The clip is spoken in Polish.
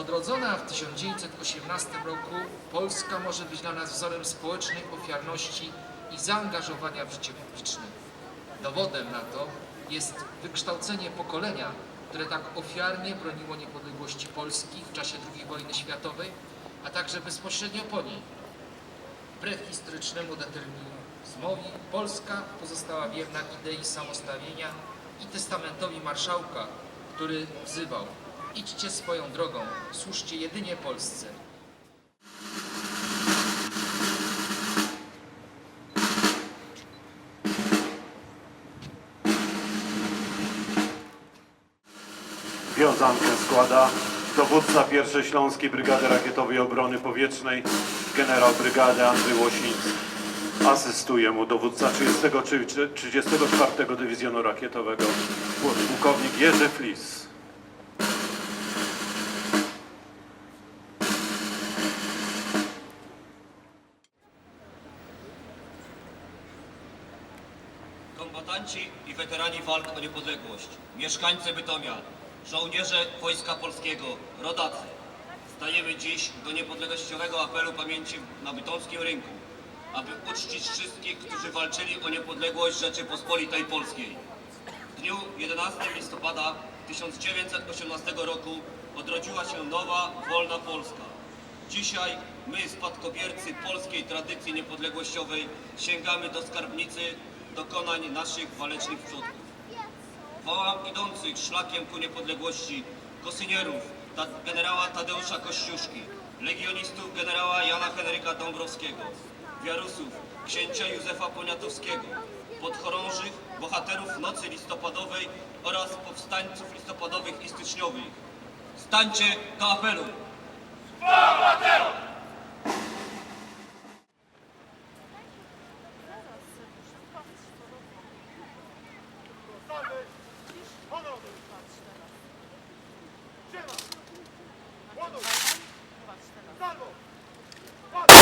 Odzyskana w 1918 roku Polska może być dla nas wzorem społecznej ofiarności i zaangażowania w życie publiczne. Dowodem na to jest wykształcenie pokolenia, które tak ofiarnie broniło niepodległości Polski w czasie II wojny światowej, a także bezpośrednio po niej. Wbrew historycznemu determinizmowi Polska pozostała wierna idei samostawienia i testamentowi marszałka, który wzywał idźcie swoją drogą, służcie jedynie Polsce. Wiązankę składa dowódca pierwszej Śląskiej Brygady Rakietowej Obrony Powietrznej generał brygady Andrzej Łosiński. Asystuje mu dowódca 33 34 Dywizjonu Rakietowego pułkownik Jerzy Flis. Kombatanci i weterani walk o niepodległość, mieszkańcy Bytomia, żołnierze Wojska Polskiego, rodacy. Stajemy dziś do niepodległościowego apelu pamięci na bytomskim rynku, aby uczcić wszystkich, którzy walczyli o niepodległość Rzeczypospolitej Polskiej. W dniu 11 listopada 1918 roku odrodziła się nowa, wolna Polska. Dzisiaj my, spadkobiercy polskiej tradycji niepodległościowej, sięgamy do skarbnicy dokonań naszych walecznych przodków. Wołam idących szlakiem ku niepodległości kosynierów ta, generała Tadeusza Kościuszki, legionistów generała Jana Henryka Dąbrowskiego, wiarusów księcia Józefa Poniatowskiego, podchorążych, bohaterów nocy listopadowej oraz powstańców listopadowych i styczniowych. Stańcie do apelu! Patrz teraz. Patrz teraz.